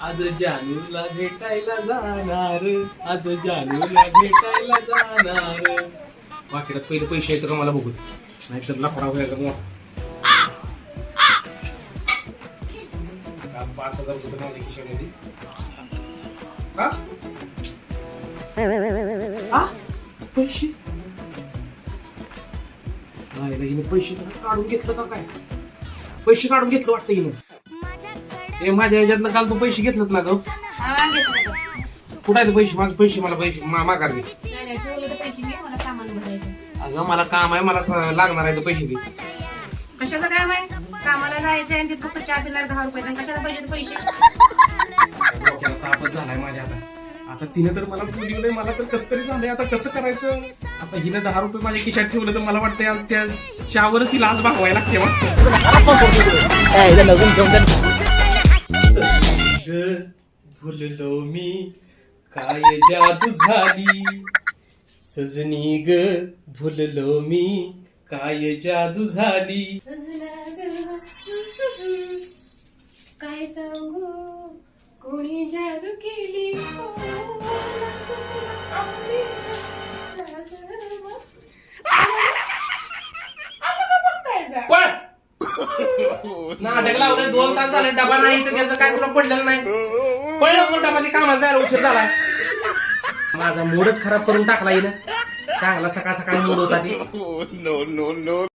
आज जानूला भेटायला जाणार आज जानूला भेटायला जाणार. वाकिडात पहिले पैसे येतं का मला बघू नाहीतर लफडा व्हायचा मग का पाच हजार रुपये तर माझ्या खिशामध्ये. का हा? पैसे? नाही हिने पैसे काढून घेतलं का काय? पैसे काढून घेतलं वाटतं हिनं. ए माझ्या ह्याच्यातनं काल तू पैसे घेतलेत ना ग? हा, घेतलं. कुठं आहे ते पैसे? माझे पैसे मला पैसे मा- माघार दे. नाही नाही ठेवले तर पैसे घे मला सामान भरायचं. अगं मला काम आहे मला क- लागणार आहे ते पैसे दे. कशाचं काम आहे? कामाला जायचं आणि फक्त चार देणार दहा रुपये आणि कशाला पाहिजे ते पैसे? डोक्याला तापच झालाय माझ्या आता. आता तिने तर मला बोलवलंय मला तर कसं तरी झालंय. आता कसं करायचं? आता हिने दहा रुपये माझ्या खिशात ठेवलं तर मला वाटतंय आज त्या चहावर तिला आज भागवायला लागते ग भुललो मी. काय जादू झाली? सजनी ग भुललो मी. काय जादू झाली? काय सांगू? कोणी जादू केली? पण नाटक लावलं दोन तास झाले डबा नाही तर त्याचं काय तुला पडलेलं नाही. पडलं पण डबा कामाला जायला उशीर झाला. माझा मूडच खराब करून टाकला येईल चांगला सकाळ सकाळी मूड होता ती. Oh,